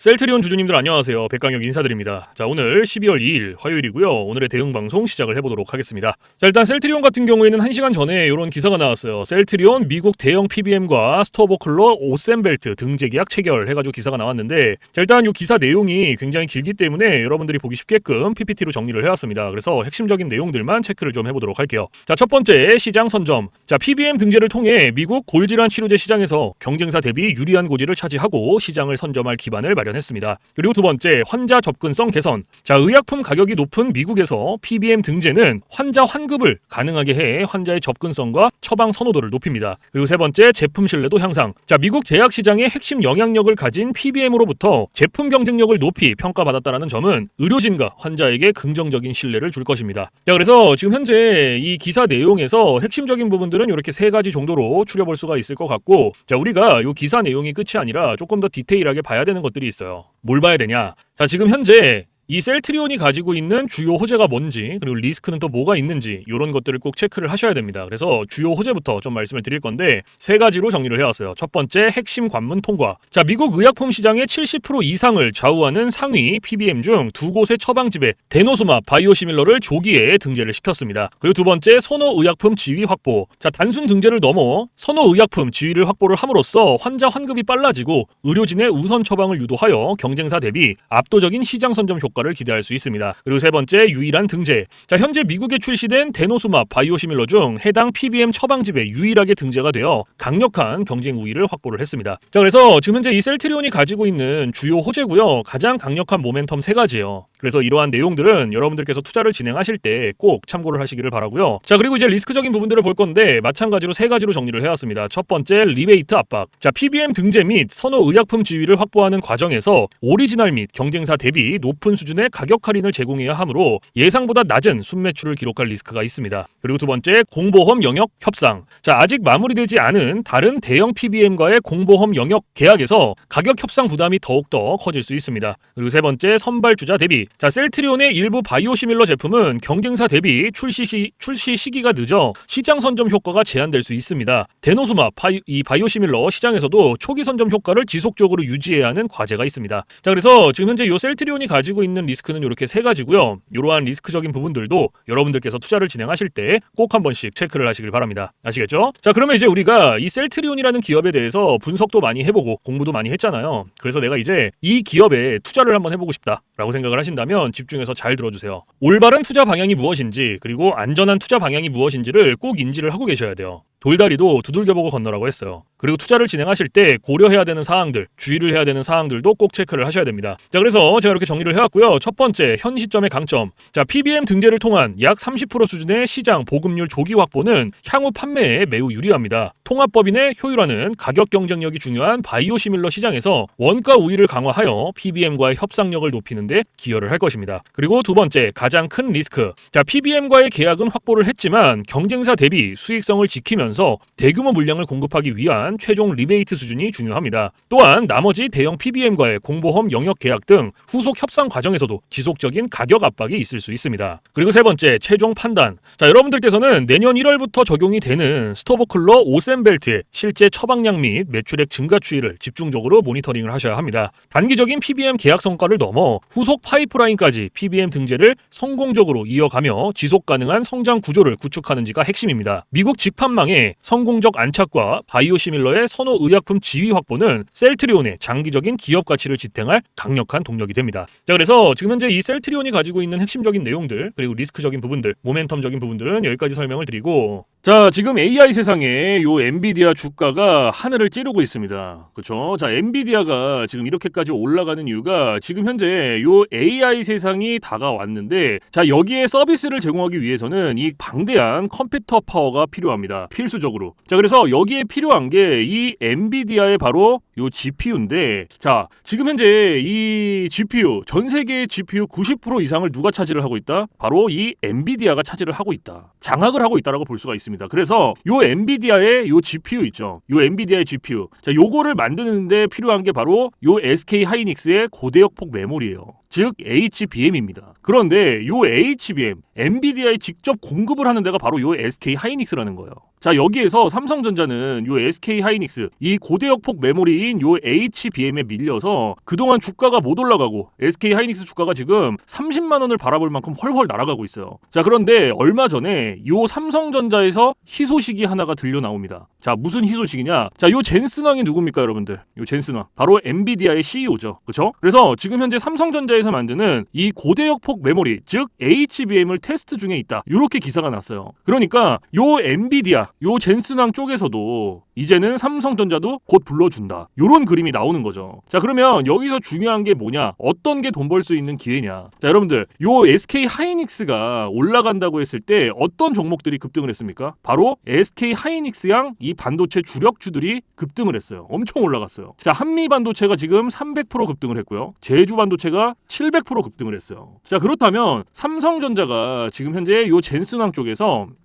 셀트리온 주주님들 안녕하세요. 백강혁 인사드립니다. 자, 오늘 12월 2일 화요일이고요. 오늘의 대응 방송 시작을 해보도록 하겠습니다. 자, 일단 셀트리온 같은 경우에는 1시간 전에 이런 기사가 나왔어요. 셀트리온 미국 대형 PBM과 스토버클러 오센벨트 등재 계약 체결 해가지고 기사가 나왔는데 자, 일단 이 기사 내용이 굉장히 길기 때문에 여러분들이 보기 쉽게끔 PPT로 정리를 해왔습니다. 그래서 핵심적인 내용들만 체크를 좀 해보도록 할게요. 자, 첫 번째 시장 선점. 자, PBM 등재를 통해 미국 골질환 치료제 시장에서 경쟁사 대비 유리한 고지를 차지하고 시장을 선점할 기반을 마련 했습니다. 그리고 두 번째 환자 접근성 개선. 자, 의약품 가격이 높은 미국에서 PBM 등재는 환자 환급을 가능하게 해 환자의 접근성과 처방 선호도를 높입니다. 그리고 세 번째 제품 신뢰도 향상. 자, 미국 제약 시장의 핵심 영향력을 가진 PBM으로부터 제품 경쟁력을 높이 평가받았다는 점은 의료진과 환자에게 긍정적인 신뢰를 줄 것입니다. 자, 그래서 지금 현재 이 기사 내용에서 핵심적인 부분들은 이렇게 세 가지 정도로 추려볼 수가 있을 것 같고, 자, 우리가 이 기사 내용이 끝이 아니라 조금 더 디테일하게 봐야 되는 것들이 있 어요. 뭘 봐야 되냐? 자, 지금 현재 이 셀트리온이 가지고 있는 주요 호재가 뭔지 그리고 리스크는 또 뭐가 있는지 이런 것들을 꼭 체크를 하셔야 됩니다. 그래서 주요 호재부터 좀 말씀을 드릴 건데 세 가지로 정리를 해왔어요. 첫 번째 핵심 관문 통과. 자 미국 의약품 시장의 70% 이상을 좌우하는 상위 PBM 중 두 곳의 처방집에 데노수마 바이오시밀러를 조기에 등재를 시켰습니다. 그리고 두 번째 선호 의약품 지위 확보. 자 단순 등재를 넘어 선호 의약품 지위를 확보를 함으로써 환자 환급이 빨라지고 의료진의 우선 처방을 유도하여 경쟁사 대비 압도적인 시장 선점 효과 효과를 기대할 수 있습니다. 그리고 세 번째 유일한 등재. 자, 현재 미국에 출시된 데노수마 바이오시밀러 중 해당 PBM 처방집에 유일하게 등재가 되어 강력한 경쟁 우위를 확보를 했습니다. 자, 그래서 지금 현재 이 셀트리온이 가지고 있는 주요 호재고요. 가장 강력한 모멘텀 세 가지예요. 그래서 이러한 내용들은 여러분들께서 투자를 진행하실 때 꼭 참고를 하시기를 바라고요. 자, 그리고 이제 리스크적인 부분들을 볼 건데 마찬가지로 세 가지로 정리를 해왔습니다. 첫 번째 리베이트 압박. 자, PBM 등재 및 선호 의약품 지위를 확보하는 과정에서 오리지널 및 경쟁사 대비 높은 수준 수준의 가격 할인을 제공해야 하므로 예상보다 낮은 순매출을 기록할 리스크가 있습니다. 그리고 두 번째 공보험 영역 협상. 자 아직 마무리되지 않은 다른 대형 PBM과의 공보험 영역 계약에서 가격 협상 부담이 더욱더 커질 수 있습니다. 그리고 세 번째 선발주자 대비. 자 셀트리온의 일부 바이오시밀러 제품은 경쟁사 대비 출시 시, 출시 시기가 늦어 시장 선점 효과가 제한될 수 있습니다. 데노수마 바이, 이 바이오시밀러 시장에서도 초기 선점 효과를 지속적으로 유지해야 하는 과제가 있습니다. 자 그래서 지금 현재 이 셀트리온이 가지고 있는 리스크는 이렇게 세 가지고요. 이러한 리스크적인 부분들도 여러분들께서 투자를 진행하실 때 꼭 한 번씩 체크를 하시길 바랍니다. 아시겠죠? 자, 그러면 이제 우리가 이 셀트리온이라는 기업에 대해서 분석도 많이 해보고 공부도 많이 했잖아요. 그래서 내가 이제 이 기업에 투자를 한번 해보고 싶다라고 생각을 하신다면 집중해서 잘 들어주세요. 올바른 투자 방향이 무엇인지 그리고 안전한 투자 방향이 무엇인지를 꼭 인지를 하고 계셔야 돼요. 돌다리도 두들겨보고 건너라고 했어요. 그리고 투자를 진행하실 때 고려해야 되는 사항들, 주의를 해야 되는 사항들도 꼭 체크를 하셔야 됩니다. 자, 그래서 제가 이렇게 정리를 해왔고요. 첫 번째, 현 시점의 강점. 자, PBM 등재를 통한 약 30% 수준의 시장 보급률 조기 확보는 향후 판매에 매우 유리합니다. 통합법인의 효율화는 가격 경쟁력이 중요한 바이오시밀러 시장에서 원가 우위를 강화하여 PBM과의 협상력을 높이는데 기여를 할 것입니다. 그리고 두 번째, 가장 큰 리스크. 자, PBM과의 계약은 확보를 했지만 경쟁사 대비 수익성을 지키면 서 대규모 물량을 공급하기 위한 최종 리베이트 수준이 중요합니다. 또한 나머지 대형 PBM과의 공보험 영역 계약 등 후속 협상 과정에서도 지속적인 가격 압박이 있을 수 있습니다. 그리고 세 번째, 최종 판단. 자, 여러분들께서는 내년 1월부터 적용이 되는 스토버클러 오센벨트의 실제 처방량 및 매출액 증가 추이를 집중적으로 모니터링을 하셔야 합니다. 단기적인 PBM 계약 성과를 넘어 후속 파이프라인까지 PBM 등재를 성공적으로 이어가며 지속 가능한 성장 구조를 구축하는지가 핵심입니다. 미국 직판망 의 성공적 안착과 바이오시밀러의 선호 의약품 지위 확보는 셀트리온의 장기적인 기업 가치를 지탱할 강력한 동력이 됩니다. 자, 그래서 지금 현재 이 셀트리온이 가지고 있는 핵심적인 내용들 그리고 리스크적인 부분들, 모멘텀적인 부분들은 여기까지 설명을 드리고 자, 지금 AI 세상에 요 엔비디아 주가가 하늘을 찌르고 있습니다. 그렇죠? 자, 엔비디아가 지금 이렇게까지 올라가는 이유가 지금 현재 요 AI 세상이 다가왔는데 자, 여기에 서비스를 제공하기 위해서는 이 방대한 컴퓨터 파워가 필요합니다. 필수 적으로. 자, 그래서 여기에 필요한 게 이 엔비디아의 바로 요 GPU인데 자, 지금 현재 이 GPU 전 세계의 GPU 90% 이상을 누가 차지를 하고 있다? 바로 이 엔비디아가 차지를 하고 있다. 장악을 하고 있다라고 볼 수가 있습니다. 그래서 요 엔비디아의 요 GPU 있죠. 요 엔비디아의 GPU. 자, 요거를 만드는데 필요한 게 바로 요 SK 하이닉스의 고대역폭 메모리예요. 즉 HBM입니다. 그런데 요 HBM 엔비디아에 직접 공급을 하는 데가 바로 요 SK 하이닉스라는 거예요. 자 여기에서 삼성전자는 요 SK 하이닉스 이 고대역폭 메모리 주식인 요 HBM에 밀려서 그동안 주가가 못 올라가고 SK 하이닉스 주가가 지금 30만 원을 바라볼 만큼 훨훨 날아가고 있어요. 자, 그런데 얼마 전에 요 삼성전자에서 희소식이 하나가 들려 나옵니다. 자, 무슨 희소식이냐? 자, 요 젠슨왕이 누굽니까, 여러분들? 요 젠슨왕. 바로 엔비디아의 CEO죠. 그렇죠? 그래서 지금 현재 삼성전자에서 만드는 이 고대역 폭 메모리, 즉 HBM을 테스트 중에 있다. 이렇게 기사가 났어요. 그러니까 요 엔비디아, 요 젠슨왕 쪽에서도 이제는 삼성전자도 곧 불러준다. 요런 그림이 나오는 거죠. 자, 그러면 여기서 중요한 게 뭐냐? 어떤 게 돈 벌 수 있는 기회냐? 자, 여러분들, 요 SK 하이닉스가 올라간다고 했을 때 어떤 종목들이 급등을 했습니까? 바로 SK 하이닉스양 이 반도체 주력주들이 급등을 했어요. 엄청 올라갔어요. 자, 한미 반도체가 지금 300% 급등을 했고요. 제주 반도체가 700% 급등을 했어요. 자, 그렇다면 삼성전자가 지금 현재 요 젠슨왕 쪽에서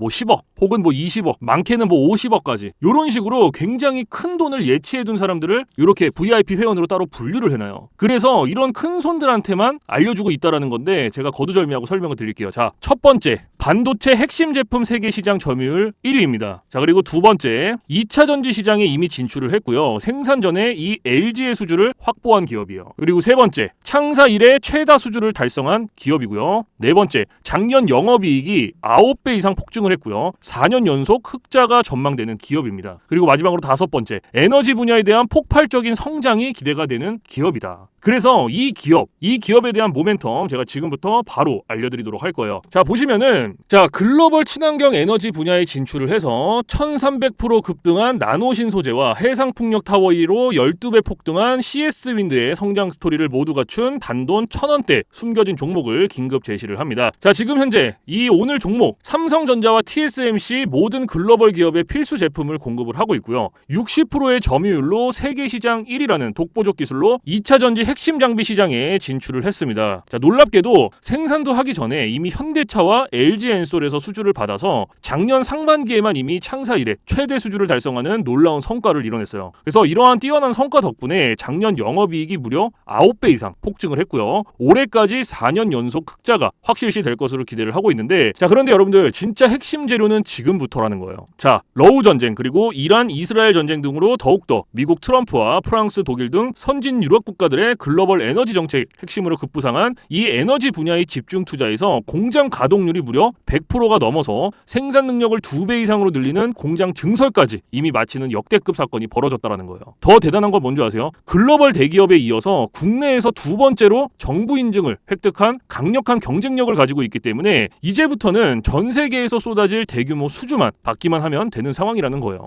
뭐 10억 혹은 뭐 20억 많게는 뭐 50억까지. 이런 식으로 굉장히 큰 돈을 예치해 둔 사람들을 이렇게 VIP 회원으로 따로 분류를 해놔요. 그래서 이런 큰 손들한테만 알려주고 있다라는 건데 제가 거두절미하고 설명을 드릴게요. 자 첫 번째. 반도체 핵심 제품 세계 시장 점유율 1위입니다. 자 그리고 두 번째. 2차 전지 시장에 이미 진출을 했고요. 생산 전에 이 LG의 수주를 확보한 기업이에요. 그리고 세 번째. 창사 이래 최다 수주를 달성한 달성한 기업이고요. 네 번째, 작년 영업이익이 9배 이상 폭증을 했고요. 4년 연속 흑자가 전망되는 기업입니다. 그리고 마지막으로 다섯 번째, 에너지 분야에 대한 폭발적인 성장이 기대가 되는 기업이다. 그래서 이 기업, 이 기업에 대한 모멘텀 제가 지금부터 바로 알려드리도록 할 거예요. 자, 보시면은, 자, 글로벌 친환경 에너지 분야에 진출을 해서 1300% 급등한 나노신 소재와 해상풍력 타워 1로 12배 폭등한 CS 윈드의 성장 스토리를 모두 갖춘 단돈 1000원대 숨겨진 종목을 긴급 제시를 합니다. 자, 지금 현재 이 오늘 종목 삼성전자와 TSMC 모든 글로벌 기업의 필수 제품을 공급을 하고 있고요. 60%의 점유율로 세계 시장 1위라는 독보적 기술로 2차 전지 핵심 장비 시장에 진출을 했습니다. 자, 놀랍게도 생산도 하기 전에 이미 현대차와 LG 엔솔에서 수주를 받아서 작년 상반기에만 이미 창사 이래 최대 수주를 달성하는 놀라운 성과를 이뤄냈어요. 그래서 이러한 뛰어난 성과 덕분에 작년 영업이익이 무려 9배 이상 폭증을 했고요. 올해까지 4년 연속 흑자가 확실시 될 것으로 기대를 하고 있는데 자 그런데 여러분들 진짜 핵심 재료는 지금부터라는 거예요. 자 러우 전쟁 그리고 이란 이스라엘 전쟁 등으로 더욱더 미국 트럼프와 프랑스 독일 등 선진 유럽 국가들의 글로벌 에너지 정책 핵심으로 급부상한 이 에너지 분야의 집중 투자에서 공장 가동률이 무려 100%가 넘어서 생산 능력을 두 배 이상으로 늘리는 공장 증설까지 이미 마치는 역대급 사건이 벌어졌다라는 거예요. 더 대단한 건 뭔지 아세요? 글로벌 대기업에 이어서 국내에서 두 번째로 정부 인증을 획득한 강력한 경쟁력을 가지고 있기 때문에 이제부터는 전 세계에서 쏟아 질 대규모 수주만 받기만 하면 되는 상황이라는 거예요.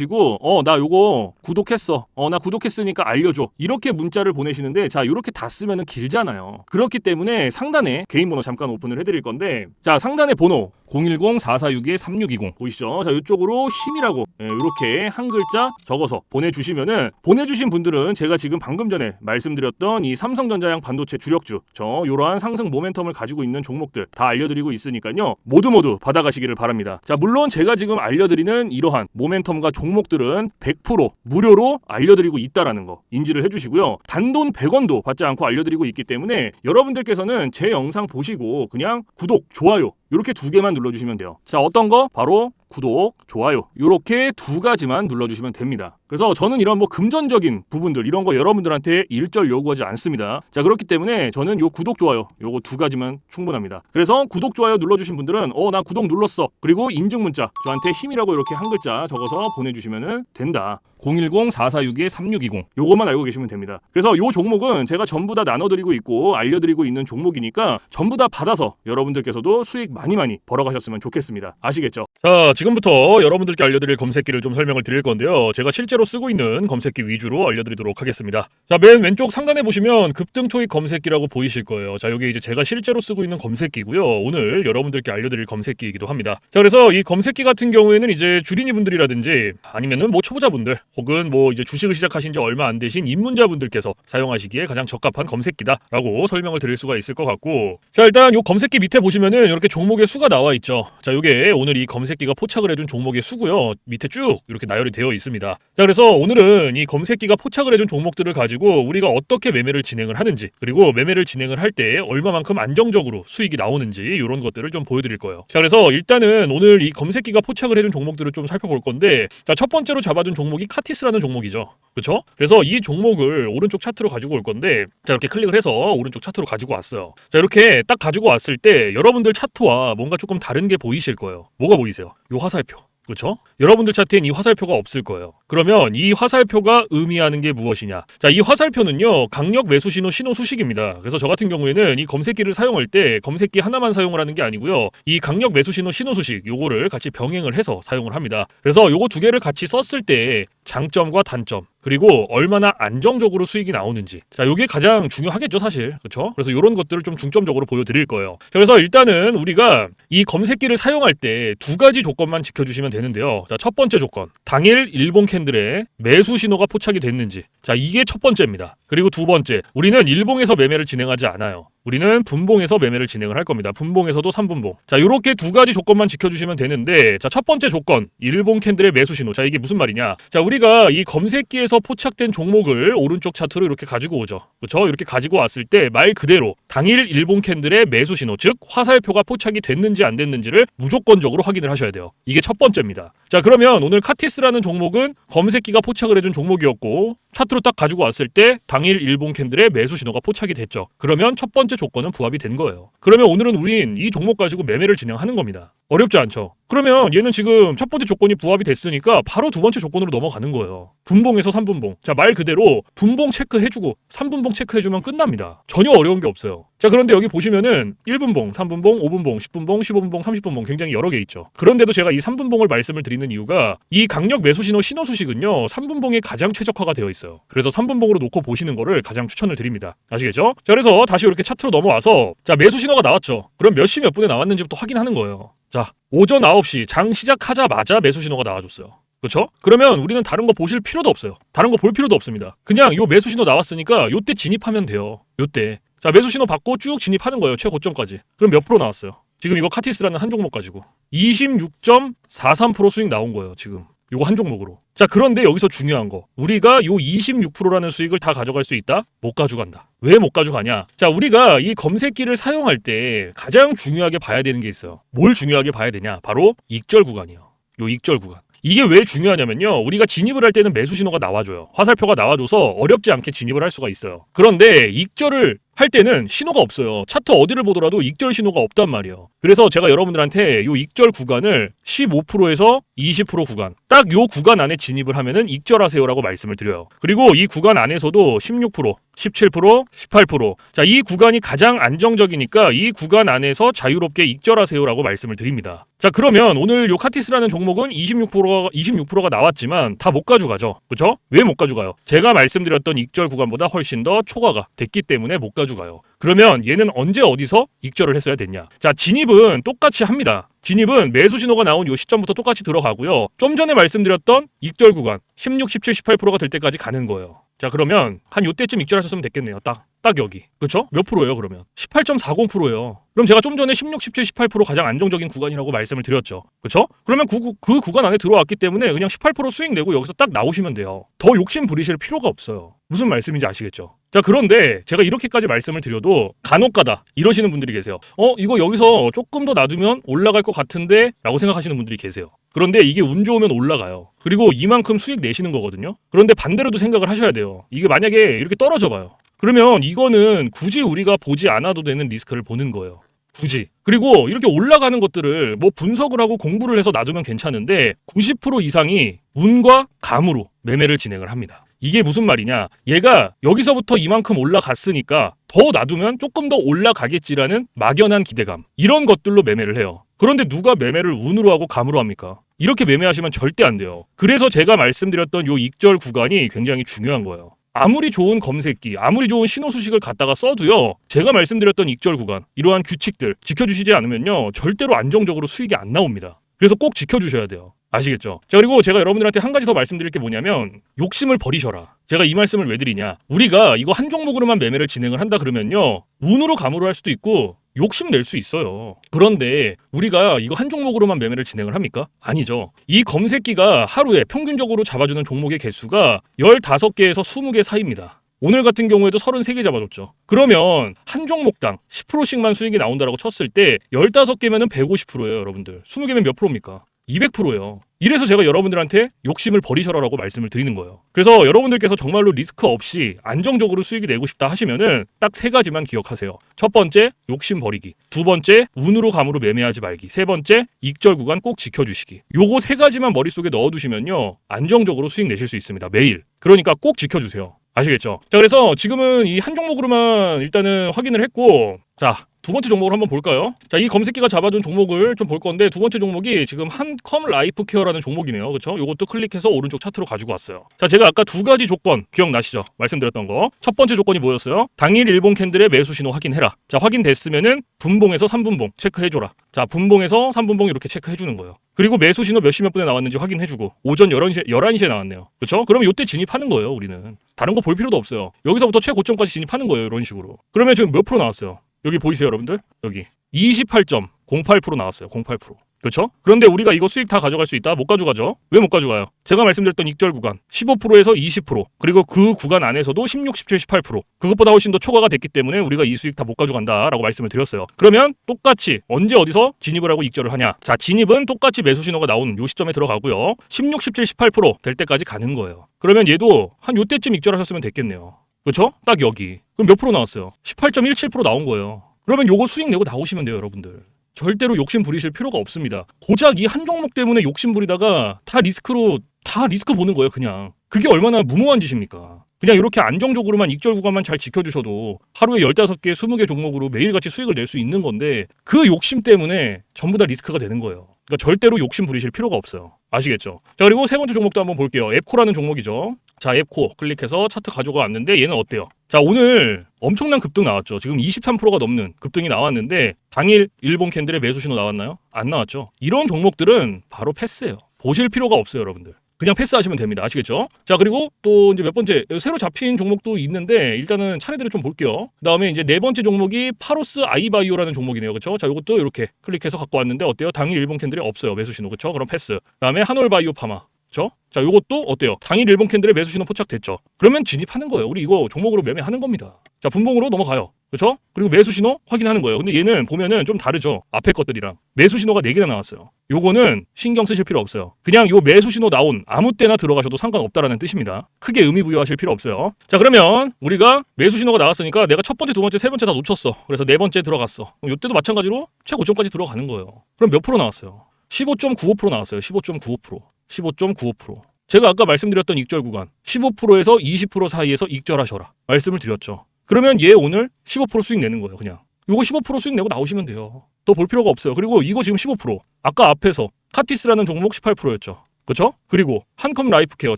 보시고 어 나 요거 구독했어. 어 나 구독했으니까 알려줘. 이렇게 문자를 보내시는데 자 이렇게 다 쓰면은 길잖아요. 그렇기 때문에 상단에 개인 번호 잠깐 오픈을 해드릴 건데 자 상단에 번호 010-4462-3620 보이시죠? 자 이쪽으로 힘이라고 예, 이렇게 한 글자 적어서 보내주시면은 보내주신 분들은 제가 지금 방금 전에 말씀드렸던 이 삼성전자양 반도체 주력주 저 이러한 상승 모멘텀을 가지고 있는 종목들 다 알려드리고 있으니까요 모두 모두 받아가시기를 바랍니다. 자 물론 제가 지금 알려드리는 이러한 모멘텀과 종목 들은 100% 무료로 알려드리고 있다라는 거 인지를 해주시고요. 단돈 100원도 받지 않고 알려드리고 있기 때문에 여러분들께서는 제 영상 보시고 그냥 구독, 좋아요 이렇게 두 개만 눌러주시면 돼요. 자, 어떤 거? 바로 구독, 좋아요. 이렇게 두 가지만 눌러주시면 됩니다. 그래서 저는 이런 뭐 금전적인 부분들 이런 거 여러분들한테 일절 요구하지 않습니다. 자, 그렇기 때문에 저는 요 구독, 좋아요 요거 두 가지만 충분합니다. 그래서 구독, 좋아요 눌러주신 분들은 어, 나 구독 눌렀어. 그리고 인증 문자 저한테 힘이라고 이렇게 한 글자 적어서 보내주시면 된다. 010-4462-3620 요것만 알고 계시면 됩니다. 그래서 요 종목은 제가 전부 다 나눠드리고 있고 알려드리고 있는 종목이니까 전부 다 받아서 여러분들께서도 수익 많이 많이 벌어가셨으면 좋겠습니다. 아시겠죠? 자 지금부터 여러분들께 알려드릴 검색기를 좀 설명을 드릴 건데요. 제가 실제로 쓰고 있는 검색기 위주로 알려드리도록 하겠습니다. 자 맨 왼쪽 상단에 보시면 급등 초입 검색기라고 보이실 거예요. 자 여기 이제 제가 실제로 쓰고 있는 검색기고요. 오늘 여러분들께 알려드릴 검색기이기도 합니다. 자 그래서 이 검색기 같은 경우에는 이제 주린이 분들이라든지 아니면은 뭐 초보자분들 혹은 뭐 이제 주식을 시작하신 지 얼마 안 되신 입문자분들께서 사용하시기에 가장 적합한 검색기다라고 설명을 드릴 수가 있을 것 같고. 자 일단 요 검색기 밑에 보시면은 이렇게 종목의 수가 나와 있죠. 자 요게 오늘 이 검색기가 포착을 해준 종목의 수고요. 밑에 쭉 이렇게 나열이 되어 있습니다. 자 그래서 오늘은 이 검색기가 포착을 해준 종목들을 가지고 우리가 어떻게 매매를 진행을 하는지 그리고 매매를 진행을 할 때 얼마만큼 안정적으로 수익이 나오는지 이런 것들을 좀 보여드릴 거예요. 자 그래서 일단은 오늘 이 검색기가 포착을 해준 종목들을 좀 살펴볼 건데 자 첫 번째로 잡아준 종목이 카 티스라는 종목이죠 그렇죠? 그래서 이 종목을 오른쪽 차트로 가지고 올 건데 자 이렇게 클릭을 해서 오른쪽 차트로 가지고 왔어요. 자 이렇게 딱 가지고 왔을 때 여러분들 차트와 뭔가 조금 다른 게 보이실 거예요. 뭐가 보이세요? 요 화살표. 그렇죠? 여러분들 차트엔 이 화살표가 없을 거예요. 그러면 이 화살표가 의미하는 게 무엇이냐? 자, 이 화살표는요. 강력 매수 신호 신호 수식입니다. 그래서 저 같은 경우에는 이 검색기를 사용할 때 검색기 하나만 사용을 하는 게 아니고요. 이 강력 매수 신호 신호 수식 요거를 같이 병행을 해서 사용을 합니다. 그래서 요거 두 개를 같이 썼을 때 장점과 단점 그리고 얼마나 안정적으로 수익이 나오는지 자 요게 가장 중요하겠죠 사실 그렇죠 그래서 이런 것들을 좀 중점적으로 보여드릴 거예요 자, 그래서 일단은 우리가 이 검색기를 사용할 때 두 가지 조건만 지켜주시면 되는데요 자 첫 번째 조건 당일 일본 캔 들에 매수 신호가 포착이 됐는지. 자 이게 첫 번째입니다. 그리고 두 번째 우리는 일봉에서 매매를 진행하지 않아요 우리는 분봉에서 매매를 진행을 할 겁니다. 분봉에서도 3분봉. 자, 요렇게 두 가지 조건만 지켜주시면 되는데, 자, 첫 번째 조건, 일본 캔들의 매수 신호. 자, 이게 무슨 말이냐? 자, 우리가 이 검색기에서 포착된 종목을 오른쪽 차트로 이렇게 가지고 오죠. 그렇죠? 이렇게 가지고 왔을 때 말 그대로 당일 일본 캔들의 매수 신호, 즉 화살표가 포착이 됐는지 안 됐는지를 무조건적으로 확인을 하셔야 돼요. 이게 첫 번째입니다. 자, 그러면 오늘 카티스라는 종목은 검색기가 포착을 해준 종목이었고, 차트로 딱 가지고 왔을 때 당일 일본 캔들의 매수 신호가 포착이 됐죠. 그러면 첫 번째 조건은 부합이 된 거예요. 그러면 오늘은 우린 이 종목 가지고 매매를 진행하는 겁니다. 어렵지 않죠? 그러면 얘는 지금 첫 번째 조건이 부합이 됐으니까 바로 두 번째 조건으로 넘어가는 거예요. 분봉에서 3분봉. 자, 말 그대로 분봉 체크해주고 3분봉 체크해주면 끝납니다. 전혀 어려운 게 없어요. 자, 그런데 여기 보시면은 1분봉, 3분봉, 5분봉, 10분봉, 15분봉, 30분봉 굉장히 여러 개 있죠. 그런데도 제가 이 3분봉을 말씀을 드리는 이유가 이 강력 매수 신호 신호 수식은요, 3분봉에 가장 최적화가 되어 있어요. 그래서 3분봉으로 놓고 보시는 거를 가장 추천을 드립니다. 아시겠죠? 자, 그래서 다시 이렇게 차트로 넘어와서 자, 매수 신호가 나왔죠. 그럼 몇 시 몇 분에 나왔는지부터 확인하는 거예요. 자, 오전 9시 장 시작하자마자 매수 신호가 나와줬어요. 그렇죠? 그러면 우리는 다른 거 보실 필요도 없어요. 다른 거 볼 필요도 없습니다. 그냥 요 매수 신호 나왔으니까 요때 진입하면 돼요. 요때. 자, 매수 신호 받고 쭉 진입하는 거예요. 최고점까지. 그럼 몇 프로 나왔어요? 지금 이거 카티스라는 한 종목 가지고 26.43% 수익 나온 거예요, 지금. 요거 한 종목으로. 자, 그런데 여기서 중요한 거. 우리가 요 26%라는 수익을 다 가져갈 수 있다? 못 가져간다. 왜 못 가져가냐? 자, 우리가 이 검색기를 사용할 때 가장 중요하게 봐야 되는 게 있어요. 뭘 중요하게 봐야 되냐? 바로 익절 구간이요. 요 익절 구간. 이게 왜 중요하냐면요. 우리가 진입을 할 때는 매수 신호가 나와줘요. 화살표가 나와줘서 어렵지 않게 진입을 할 수가 있어요. 그런데 익절을 할 때는 신호가 없어요. 차트 어디를 보더라도 익절 신호가 없단 말이에요. 그래서 제가 여러분들한테 요 익절 구간을 15%에서 20% 구간 딱 요 구간 안에 진입을 하면은 익절하세요라고 말씀을 드려요. 그리고 이 구간 안에서도 16%, 17%, 18%. 자, 이 구간이 가장 안정적이니까 이 구간 안에서 자유롭게 익절하세요라고 말씀을 드립니다. 자, 그러면 오늘 요 카티스라는 종목은 26%가 26%가 나왔지만 다 못 가져가죠. 그렇죠? 왜 못 가져가요? 제가 말씀드렸던 익절 구간보다 훨씬 더 초과가 됐기 때문에 못 가져가요. 그러면 얘는 언제 어디서 익절을 했어야 됐냐? 자, 진입은 똑같이 합니다. 진입은 매수 신호가 나온 요 시점부터 똑같이 들어가고요. 좀 전에 말씀드렸던 익절 구간 16, 17, 18%가 될 때까지 가는 거예요. 자 그러면 한 요때쯤 익절하셨으면 됐겠네요. 딱. 딱 여기. 그렇죠? 몇 프로예요, 그러면? 18.40%예요. 그럼 제가 좀 전에 16, 17, 18% 가장 안정적인 구간이라고 말씀을 드렸죠. 그렇죠? 그러면 그, 구- 그 구간 안에 들어왔기 때문에 그냥 18% 수익 내고 여기서 딱 나오시면 돼요. 더 욕심 부리실 필요가 없어요. 무슨 말씀인지 아시겠죠? 자, 그런데 제가 이렇게까지 말씀을 드려도 간혹가다 이러시는 분들이 계세요. 어, 이거 여기서 조금 더 놔두면 올라갈 것 같은데? 라고 생각하시는 분들이 계세요. 그런데 이게 운 좋으면 올라가요. 그리고 이만큼 수익 내시는 거거든요. 그런데 반대로도 생각을 하셔야 돼요. 이게 만약에 이렇게 떨어져 봐요. 그러면 이거는 굳이 우리가 보지 않아도 되는 리스크를 보는 거예요. 굳이. 그리고 이렇게 올라가는 것들을 뭐 분석을 하고 공부를 해서 놔두면 괜찮은데 90% 이상이 운과 감으로 매매를 진행을 합니다. 이게 무슨 말이냐? 얘가 여기서부터 이만큼 올라갔으니까 더 놔두면 조금 더 올라가겠지라는 막연한 기대감. 이런 것들로 매매를 해요. 그런데 누가 매매를 운으로 하고 감으로 합니까? 이렇게 매매하시면 절대 안 돼요. 그래서 제가 말씀드렸던 요 익절 구간이 굉장히 중요한 거예요. 아무리 좋은 검색기, 아무리 좋은 신호 수식을 갖다가 써도요. 제가 말씀드렸던 익절 구간, 이러한 규칙들 지켜주시지 않으면요. 절대로 안정적으로 수익이 안 나옵니다. 그래서 꼭 지켜주셔야 돼요. 아시겠죠? 자, 그리고 제가 여러분들한테 한 가지 더 말씀드릴 게 뭐냐면, 욕심을 버리셔라. 제가 이 말씀을 왜 드리냐. 우리가 이거 한 종목으로만 매매를 진행을 한다 그러면요. 운으로 감으로 할 수도 있고, 욕심 낼 수 있어요. 그런데 우리가 이거 한 종목으로만 매매를 진행을 합니까? 아니죠. 이 검색기가 하루에 평균적으로 잡아주는 종목의 개수가 15개에서 20개 사이입니다. 오늘 같은 경우에도 33개 잡아줬죠. 그러면 한 종목당 10%씩만 수익이 나온다라고 쳤을 때 15개면은 150%예요, 여러분들. 20개면 몇 프로입니까? 200%예요. 이래서 제가 여러분들한테 욕심을 버리셔라라고 말씀을 드리는 거예요. 그래서 여러분들께서 정말로 리스크 없이 안정적으로 수익이 내고 싶다 하시면은 딱 세 가지만 기억하세요. 첫 번째, 욕심 버리기. 두 번째, 운으로 감으로 매매하지 말기. 세 번째, 익절 구간 꼭 지켜주시기. 요거 세 가지만 머릿속에 넣어두시면요. 안정적으로 수익 내실 수 있습니다. 매일. 그러니까 꼭 지켜주세요. 아시겠죠? 자, 그래서 지금은 이 한 종목으로만 일단은 확인을 했고, 자, 두 번째 종목을 한번 볼까요? 자, 이 검색기가 잡아준 종목을 좀 볼 건데 두 번째 종목이 지금 한컴 라이프 케어라는 종목이네요. 그렇죠? 요것도 클릭해서 오른쪽 차트로 가지고 왔어요. 자, 제가 아까 두 가지 조건 기억나시죠? 말씀드렸던 거. 첫 번째 조건이 뭐였어요? 당일 일본 캔들의 매수 신호 확인해라. 자, 확인됐으면은 분봉에서 3분봉 체크해 줘라. 자, 분봉에서 3분봉 이렇게 체크해 주는 거예요. 그리고 매수 신호 몇 시 몇 분에 나왔는지 확인해 주고 오전 11시 11시에 나왔네요. 그렇죠? 그러면 요때 진입하는 거예요, 우리는. 다른 거 볼 필요도 없어요. 여기서부터 최고점까지 진입하는 거예요, 이런 식으로. 그러면 지금 몇 프로 나왔어요? 여기 보이세요, 여러분들? 여기 28.08% 나왔어요. 08%. 그렇죠? 그런데 우리가 이거 수익 다 가져갈 수 있다? 못 가져가죠? 왜 못 가져가요? 제가 말씀드렸던 익절 구간 15%에서 20% 그리고 그 구간 안에서도 16, 17, 18% 그것보다 훨씬 더 초과가 됐기 때문에 우리가 이 수익 다 못 가져간다라고 말씀을 드렸어요. 그러면 똑같이 언제 어디서 진입을 하고 익절을 하냐? 자, 진입은 똑같이 매수 신호가 나오는 요 시점에 들어가고요. 16, 17, 18%될 때까지 가는 거예요. 그러면 얘도 한 요때쯤 익절하셨으면 됐겠네요. 그렇죠? 딱 여기. 그럼 몇 프로 나왔어요? 18.17% 나온 거예요. 그러면 요거 수익 내고 나오시면 돼요, 여러분들. 절대로 욕심 부리실 필요가 없습니다. 고작 이 한 종목 때문에 욕심 부리다가 다 리스크로 다 리스크 보는 거예요, 그냥. 그게 얼마나 무모한 짓입니까? 그냥 이렇게 안정적으로만 익절 구간만 잘 지켜주셔도 하루에 15개, 20개 종목으로 매일같이 수익을 낼 수 있는 건데 그 욕심 때문에 전부 다 리스크가 되는 거예요. 그러니까 절대로 욕심 부리실 필요가 없어요. 아시겠죠? 자, 그리고 세 번째 종목도 한번 볼게요. 앱코라는 종목이죠. 자, 앱코 클릭해서 차트 가져가 왔는데 얘는 어때요? 자, 오늘 엄청난 급등 나왔죠. 지금 23%가 넘는 급등이 나왔는데 당일 일본 캔들의 매수 신호 나왔나요? 안 나왔죠. 이런 종목들은 바로 패스예요. 보실 필요가 없어요, 여러분들. 그냥 패스하시면 됩니다. 아시겠죠? 자, 그리고 또 이제 몇 번째 새로 잡힌 종목도 있는데 일단은 차례대로 좀 볼게요. 그다음에 이제 네 번째 종목이 파로스 아이바이오라는 종목이네요. 그렇죠? 자, 이것도 이렇게 클릭해서 갖고 왔는데 어때요? 당일 일본 캔들이 없어요. 매수 신호. 그렇죠? 그럼 패스. 그다음에 한올바이오 파마. 그렇죠? 자, 요것도 어때요? 당일 일본 캔들의 매수 신호 포착됐죠. 그러면 진입하는 거예요. 우리 이거 종목으로 매매하는 겁니다. 자, 분봉으로 넘어가요. 그렇죠? 그리고 매수 신호 확인하는 거예요. 근데 얘는 보면은 좀 다르죠. 앞에 것들이랑 매수 신호가 4개나 나왔어요. 요거는 신경 쓰실 필요 없어요. 그냥 요 매수 신호 나온 아무 때나 들어가셔도 상관없다라는 뜻입니다. 크게 의미 부여하실 필요 없어요. 자 그러면 우리가 매수 신호가 나왔으니까 내가 첫 번째, 두 번째, 세 번째 다 놓쳤어. 그래서 네 번째 들어갔어. 그럼 요때도 마찬가지로 최고점까지 들어가는 거예요. 그럼 몇 프로 나왔어요? 15.95% 나왔어요. 15.95%. 15.95%. 제가 아까 말씀드렸던 익절 구간 15%에서 20% 사이에서 익절하셔라 말씀을 드렸죠. 그러면 얘 오늘 15% 수익 내는 거예요, 그냥. 요거 15% 수익 내고 나오시면 돼요. 더 볼 필요가 없어요. 그리고 이거 지금 15%. 아까 앞에서 카티스라는 종목 18%였죠. 그렇죠? 그리고 한컴 라이프 케어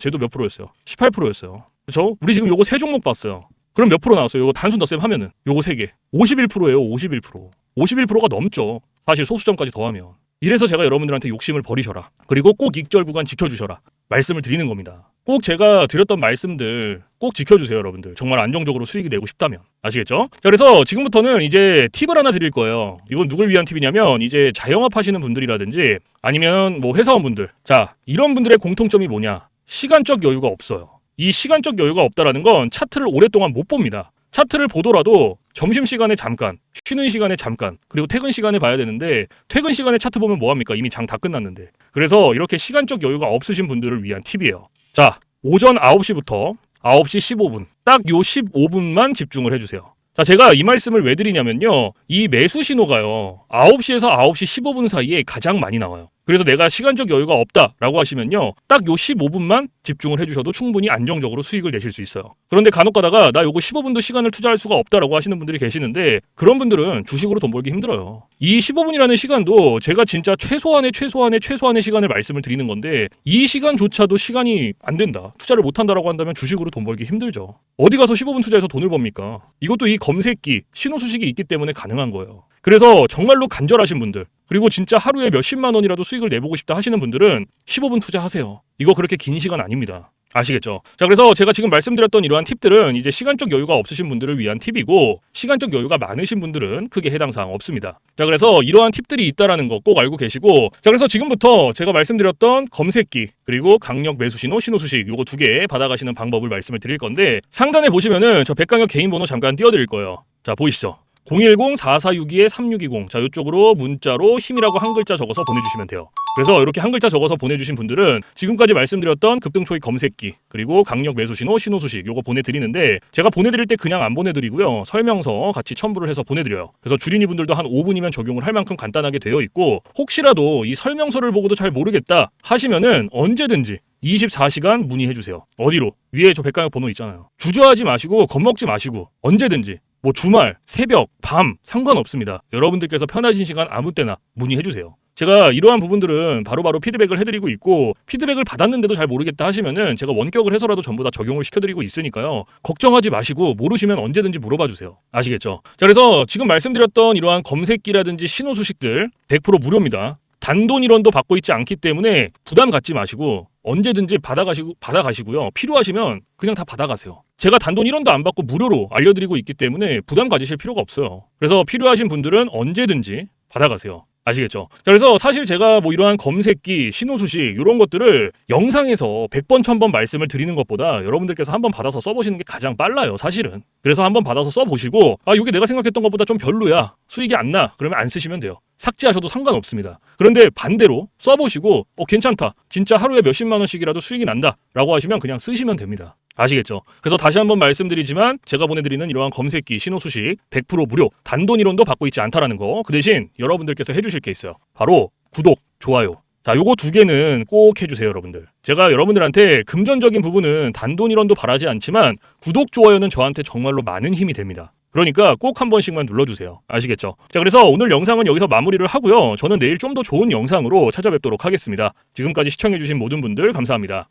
쟤도 몇 프로였어요? 18%였어요. 그렇죠? 우리 지금 요거 세 종목 봤어요. 그럼 몇 프로 나왔어요? 요거 단순 덧셈 하면은 요거 세 개. 51%예요. 51%. 51%가 넘죠. 사실 소수점까지 더하면. 이래서 제가 여러분들한테 욕심을 버리셔라. 그리고 꼭 익절 구간 지켜주셔라. 말씀을 드리는 겁니다. 꼭 제가 드렸던 말씀들 꼭 지켜주세요, 여러분들. 정말 안정적으로 수익이 내고 싶다면. 아시겠죠? 자, 그래서 지금부터는 이제 팁을 하나 드릴 거예요. 이건 누굴 위한 팁이냐면 이제 자영업 하시는 분들이라든지 아니면 뭐 회사원분들. 자, 이런 분들의 공통점이 뭐냐? 시간적 여유가 없어요. 이 시간적 여유가 없다라는 건 차트를 오랫동안 못 봅니다. 차트를 보더라도 점심 시간에 잠깐, 쉬는 시간에 잠깐, 그리고 퇴근 시간에 봐야 되는데 퇴근 시간에 차트 보면 뭐 합니까? 이미 장 다 끝났는데. 그래서 이렇게 시간적 여유가 없으신 분들을 위한 팁이에요. 자, 오전 9시부터 9시 15분. 딱 요 15분만 집중을 해 주세요. 자, 제가 이 말씀을 왜 드리냐면요. 이 매수 신호가요. 9시에서 9시 15분 사이에 가장 많이 나와요. 그래서 내가 시간적 여유가 없다라고 하시면요. 딱 요 15분만 집중을 해주셔도 충분히 안정적으로 수익을 내실 수 있어요. 그런데 간혹 가다가 나 요거 15분도 시간을 투자할 수가 없다라고 하시는 분들이 계시는데 그런 분들은 주식으로 돈 벌기 힘들어요. 이 15분이라는 시간도 제가 진짜 최소한의 최소한의 최소한의 시간을 말씀을 드리는 건데 이 시간조차도 시간이 안 된다. 투자를 못 한다라고 한다면 주식으로 돈 벌기 힘들죠. 어디 가서 15분 투자해서 돈을 법니까? 이것도 이 검색기, 신호 수식이 있기 때문에 가능한 거예요. 그래서 정말로 간절하신 분들 그리고 진짜 하루에 몇십만 원이라도 수익을 내보고 싶다 하시는 분들은 15분 투자하세요. 이거 그렇게 긴 시간 아닙니다. 아시겠죠? 자, 그래서 제가 지금 말씀드렸던 이러한 팁들은 이제 시간적 여유가 없으신 분들을 위한 팁이고 시간적 여유가 많으신 분들은 크게 해당 사항 없습니다. 자, 그래서 이러한 팁들이 있다라는 거 꼭 알고 계시고 자, 그래서 지금부터 제가 말씀드렸던 검색기 그리고 강력 매수 신호, 신호 수식 요거 두 개 받아가시는 방법을 말씀을 드릴 건데 상단에 보시면은 저 백강혁 개인 번호 잠깐 띄워드릴 거예요. 자, 보이시죠? 010-4462-3620. 자, 이쪽으로 문자로 힘이라고 한 글자 적어서 보내주시면 돼요. 그래서 이렇게 한 글자 적어서 보내주신 분들은 지금까지 말씀드렸던 급등초익 검색기, 그리고 강력 매수 신호, 신호 수식, 요거 보내드리는데 제가 보내드릴 때 그냥 안 보내드리고요. 설명서 같이 첨부를 해서 보내드려요. 그래서 주린이 분들도 한 5분이면 적용을 할 만큼 간단하게 되어 있고 혹시라도 이 설명서를 보고도 잘 모르겠다 하시면은 언제든지 24시간 문의해 주세요. 어디로? 위에 저 백강역 번호 있잖아요. 주저하지 마시고 겁먹지 마시고 언제든지 뭐 주말, 새벽, 밤 상관없습니다. 여러분들께서 편하신 시간 아무 때나 문의해 주세요. 제가 이러한 부분들은 바로 바로 피드백을 해드리고 있고 피드백을 받았는데도 잘 모르겠다 하시면은 제가 원격을 해서라도 전부 다 적용을 시켜드리고 있으니까요. 걱정하지 마시고 모르시면 언제든지 물어봐 주세요. 아시겠죠? 자 그래서 지금 말씀드렸던 이러한 검색기라든지 신호 수식들 100% 무료입니다. 단돈 일원도 받고 있지 않기 때문에 부담 갖지 마시고 언제든지 받아가시고 받아가시고요. 필요하시면 그냥 다 받아가세요. 제가 단돈 1원도 안 받고 무료로 알려드리고 있기 때문에 부담 가지실 필요가 없어요. 그래서 필요하신 분들은 언제든지 받아가세요. 아시겠죠? 자, 그래서 사실 제가 뭐 이러한 검색기, 신호수식 이런 것들을 영상에서 100번, 1000번 말씀을 드리는 것보다 여러분들께서 한번 받아서 써보시는 게 가장 빨라요, 사실은. 그래서 한번 받아서 써보시고 아, 이게 내가 생각했던 것보다 좀 별로야. 수익이 안 나. 그러면 안 쓰시면 돼요. 삭제하셔도 상관없습니다. 그런데 반대로 써보시고 어 괜찮다. 진짜 하루에 몇십만 원씩이라도 수익이 난다. 라고 하시면 그냥 쓰시면 됩니다. 아시겠죠? 그래서 다시 한번 말씀드리지만 제가 보내드리는 이러한 검색기 신호 수식 100% 무료 단돈 1원도 받고 있지 않다라는 거 그 대신 여러분들께서 해주실 게 있어요. 바로 구독, 좋아요. 자, 요거 두 개는 꼭 해주세요, 여러분들. 제가 여러분들한테 금전적인 부분은 단돈 1원도 바라지 않지만 구독, 좋아요는 저한테 정말로 많은 힘이 됩니다. 그러니까 꼭 한 번씩만 눌러주세요. 아시겠죠? 자, 그래서 오늘 영상은 여기서 마무리를 하고요. 저는 내일 좀 더 좋은 영상으로 찾아뵙도록 하겠습니다. 지금까지 시청해주신 모든 분들 감사합니다.